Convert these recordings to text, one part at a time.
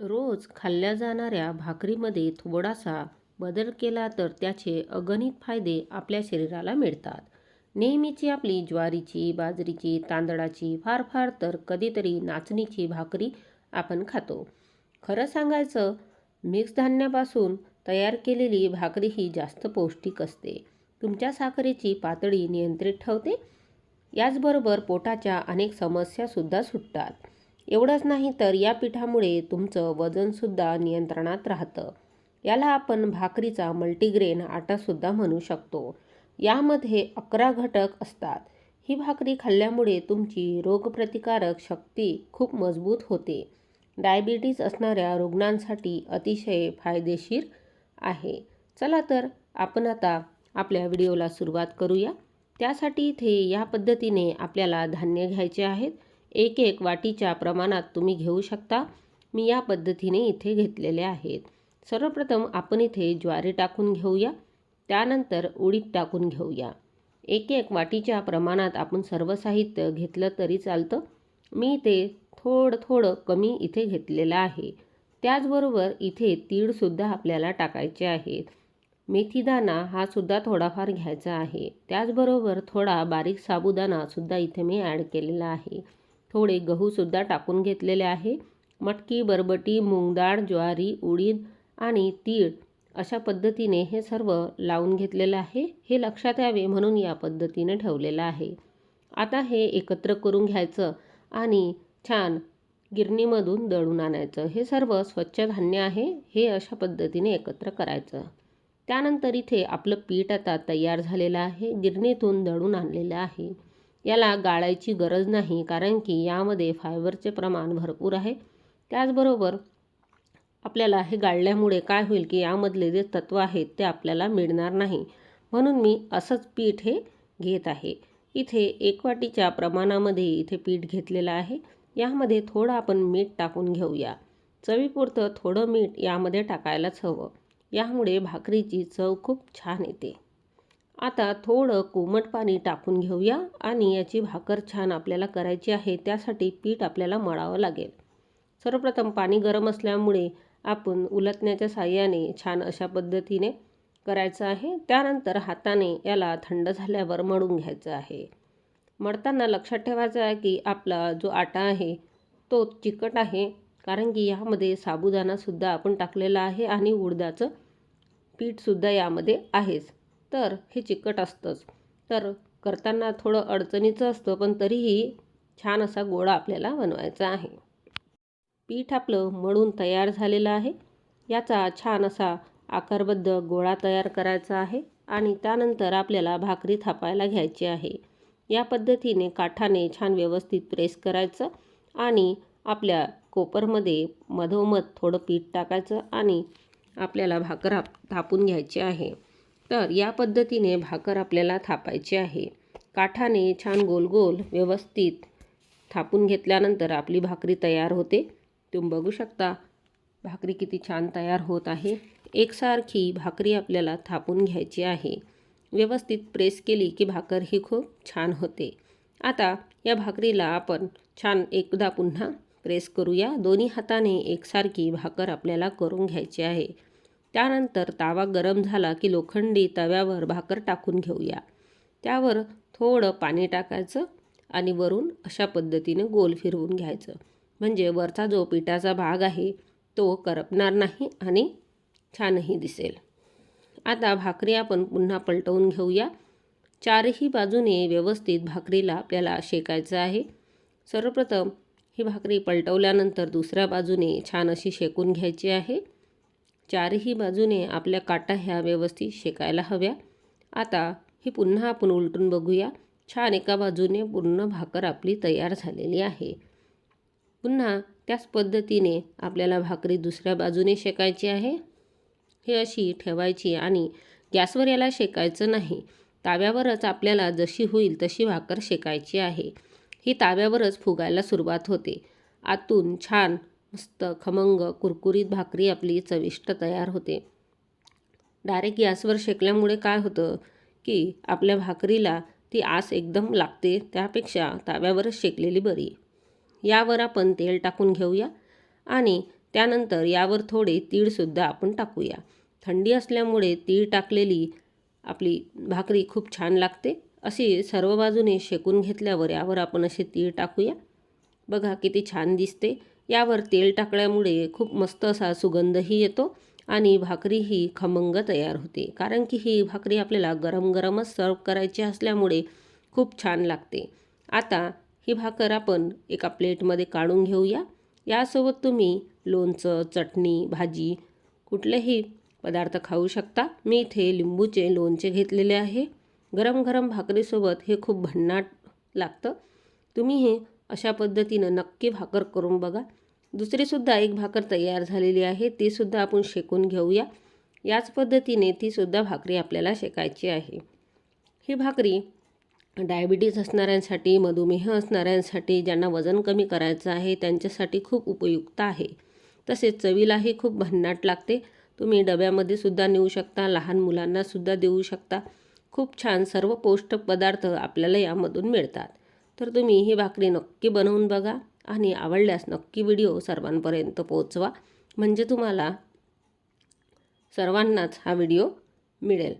रोज खाल्ल्या जाणाऱ्या भाकरीमध्ये थोडासा बदल केला तर त्याचे अगणित फायदे आपल्या शरीराला मिळतात. नेहमीची आपली ज्वारीची बाजरीची तांदळाची फार फार तर कधीतरी नाचणीची भाकरी आपण खातो. खरं सांगायचं मिक्स धान्यापासून तयार केलेली भाकरी ही जास्त पौष्टिक असते. तुमच्या साखरेची पातळी नियंत्रित ठेवते. याचबरोबर पोटाच्या अनेक समस्यासुद्धा सुटतात. एवढंच नाही तर या पिठामुळे तुमचं वजनसुद्धा नियंत्रणात राहतं. याला आपण भाकरीचा मल्टीग्रेन आटासुद्धा म्हणू शकतो. यामध्ये अकरा घटक असतात. ही भाकरी खाल्ल्यामुळे तुमची रोगप्रतिकारक शक्ती खूप मजबूत होते. डायबिटीज असणाऱ्या रुग्णांसाठी अतिशय फायदेशीर आहे. चला तर आपण आता आपल्या व्हिडिओला सुरुवात करूया. त्यासाठी इथे या पद्धतीने आपल्याला धान्य घ्यायचे आहेत. एक एक वाटीच्या प्रमाणात तुम्ही घेऊ शकता. मी या पद्धतीने इथे घेतलेले आहेत. सर्वप्रथम आपण इथे ज्वारी टाकून घेऊया. त्यानंतर उडीद टाकून घेऊया. एक एक वाटीच्या प्रमाणात आपण सर्व साहित्य घेतलं तरी चालतं. मी इथे थोडं थोडं कमी इथे घेतलेलं आहे. त्याचबरोबर इथे तीळसुद्धा आपल्याला टाकायचे आहेत. मेथीदाणा हा सुद्धा थोडाफार घ्यायचा आहे. त्याचबरोबर थोडा बारीक साबुदाणासुद्धा इथे मी ॲड केलेला आहे. थोडे गहूसुद्धा टाकून घेतलेले आहे. मटकी बरबटी मूगडाळ ज्वारी उडीद आणि तीळ अशा पद्धतीने हे सर्व लावून घेतलेलं आहे. हे लक्षात यावे म्हणून या पद्धतीने ठेवलेलं आहे. आता हे एकत्र करून घ्यायचं आणि छान गिरणीमधून दळून आणायचं. हे सर्व स्वच्छ धान्य आहे. हे अशा पद्धतीने एकत्र करायचं. त्यानंतर इथे आपलं पीठ आता तयार झालेलं आहे. गिरणीतून दळून आणलेलं आहे. याला गाळायची गरज नाही कारण की यामध्ये फायबरचे प्रमाण भरपूर आहे. त्याचबरोबर आपल्याला हे गाळल्यामुळे काय होईल की यामधले जे तत्त्व आहेत ते आपल्याला मिळणार नाही. म्हणून मी असंच पीठ हे घेत आहे. इथे एक वाटीच्या प्रमाणामध्ये इथे पीठ घेतलेलं आहे. यामध्ये थोडं आपण मीठ टाकून घेऊया. चवीपुरतं थोडं मीठ यामध्ये टाकायलाच हवं. यामुळे भाकरीची चव खूप छान येते. आता थोडं कोमट पाणी टाकून घेऊया आणि याची भाकर छान आपल्याला करायची आहे त्यासाठी पीठ आपल्याला मळावं लागेल. सर्वप्रथम पाणी गरम असल्यामुळे आपण उलटण्याच्या साह्याने छान अशा पद्धतीने करायचं आहे. त्यानंतर हाताने याला थंड झाल्यावर मळून घ्यायचं आहे. मळताना लक्षात ठेवायचं आहे की आपला जो आटा आहे तो चिकट आहे कारण की यामध्ये साबुदाणासुद्धा आपण टाकलेला आहे आणि उडदाचं पीठसुद्धा यामध्ये आहेच. तर हे चिकट असतंच. तर करताना थोडं अडचणीचं असतं पण तरीही छान असा गोळा आपल्याला बनवायचा आहे. पीठ आपलं मळून तयार झालेलं आहे. याचा छान असा आकारबद्ध गोळा तयार करायचा आहे आणि त्यानंतर आपल्याला भाकरी थापायला घ्यायची आहे. या पद्धतीने काठाने छान व्यवस्थित प्रेस करायचं आणि आपल्या कोपरमध्ये मधोमध थोडं पीठ टाकायचं आणि आपल्याला भाकर थापून घ्यायची आहे. तर या पद्धतीने भाकर आपल्याला थापायची आहे. काठाने छान गोल गोल व्यवस्थित थापून घेतल्यानंतर आपली भाकरी तयार होते. तुम्ही बघू शकता भाकरी किती छान तयार होत आहे. एकसारखी भाकरी आपल्याला थापून घ्यायची आहे. व्यवस्थित प्रेस केली की भाकर ही खूप छान होते. आता या भाकरीला आपण छान एकदा पुन्हा प्रेस करूया. दोन्ही हाताने एकसारखी भाकर आपल्याला करून घ्यायची आहे. त्यानंतर तावा गरम झाला की लोखंडी तव्यावर भाकर टाकून घेऊया. त्यावर थोडं पाणी टाकायचं आणि वरून अशा पद्धतीने गोल फिरवून घ्यायचं. म्हणजे वरचा जो पिठाचा भाग आहे तो करपणार नाही आणि छानही दिसेल. आता भाकरी आपण पुन्हा पलटवून घेऊया. चारही बाजूने व्यवस्थित भाकरीला आपल्याला शेकायचं आहे. सर्वप्रथम ही भाकरी पलटवल्यानंतर दुसऱ्या बाजूने छान अशी शेकून घ्यायची आहे. चारही बाजूने आपल्या काटा ह्या व्यवस्थित शेकायला हव्या. आता हे पुन्हा आपण उलटून बघूया. छान एका बाजूने पूर्ण भाकर आपली तयार झालेली आहे. पुन्हा त्याच पद्धतीने आपल्याला भाकरी दुसऱ्या बाजूने शेकायची आहे. हे अशी ठेवायची आणि गॅसवर याला शेकायचं नाही. ताव्यावरच आपल्याला जशी होईल तशी भाकर शेकायची आहे. ही ताव्यावरच फुगायला सुरुवात होते. आतून छान मस्त खमंग कुरकुरीत भाकरी आपली चविष्ट तयार होते. डायरेक्ट गॅसवर शेकल्यामुळे काय होतं की आपल्या भाकरीला ती आस एकदम लागते त्यापेक्षा ताव्यावरच शेकलेली बरी. यावर आपण तेल टाकून घेऊया आणि त्यानंतर यावर थोडे तीळसुद्धा आपण टाकूया. थंडी असल्यामुळे तीळ टाकलेली आपली भाकरी खूप छान लागते. अशी सर्व बाजूने शेकून घेतल्यावर यावर आपण असे तीळ टाकूया. बघा किती छान दिसते. यावर तेल टाकल्यामुळे खूप मस्त असा सुगंधही येतो आणि भाकरी ही खमंग तयार होते. कारण की ही भाकरी आपल्याला गरम गरमच सर्व करायची असल्यामुळे खूप छान लागते. आता ही भाकर आपण एका प्लेटमध्ये काढून घेऊया. यासोबत तुम्ही लोणचं चटणी भाजी कुठलेही पदार्थ खाऊ शकता. मी इथे लिंबूचे लोणचे घेतलेले आहे. गरम गरम भाकरीसोबत हे खूप भन्नाट लागतं. तुम्ही हे अशा पद्धतीनं नक्की भाकर करून बघा. दुसरीसुद्धा एक भाकर तयार झालेली आहे तीसुद्धा आपण शेकून घेऊया. याच पद्धतीने तीसुद्धा भाकरी आपल्याला शेकायची आहे. ही भाकरी डायबिटीज असणाऱ्यांसाठी मधुमेह असणाऱ्यांसाठी ज्यांना वजन कमी करायचं आहे त्यांच्यासाठी खूप उपयुक्त आहे. तसेच चवीलाही खूप भन्नाट लागते. तुम्ही डब्यामध्ये सुद्धा नेऊ शकता लहान मुलांनासुद्धा देऊ शकता. खूप छान सर्व पौष्टक पदार्थ आपल्याला यामधून मिळतात. तर तुम्ही ही भाकरी नक्की बनवून बघा आणि आवडल्यास नक्की व्हिडिओ सर्वांपर्यंत पोहोचवा. म्हणजे तुम्हाला सर्वांनाच हा व्हिडिओ मिळेल.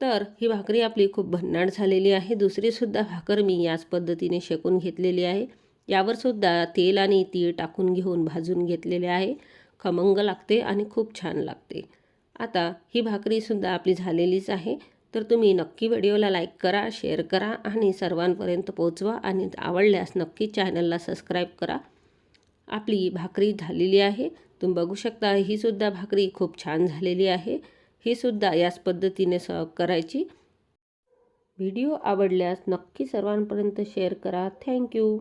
तर ही भाकरी आपली खूप भन्नाट झालेली आहे. दुसरीसुद्धा भाकर मी याच पद्धतीने शेकून घेतलेली आहे. यावरसुद्धा तेल आणि तीळ टाकून घेऊन भाजून घेतलेले आहे. खमंग लागते आणि खूप छान लागते. आता ही भाकरीसुद्धा आपली झालेलीच आहे. तर तुम्ही नक्की व्हिडिओला लाईक करा शेअर करा आणि सर्वांपर्यंत पोहोचवा आणि आवडल्यास नक्की चॅनलला सबस्क्राईब करा. आपली भाकरी झालेली आहे. तुम्ही बघू शकता ही सुद्धा भाकरी खूप छान झालेली आहे. ही सुद्धा याच पद्धतीने स करायची. व्हिडिओ आवडल्यास नक्की सर्वांपर्यंत शेअर करा. थँक्यू.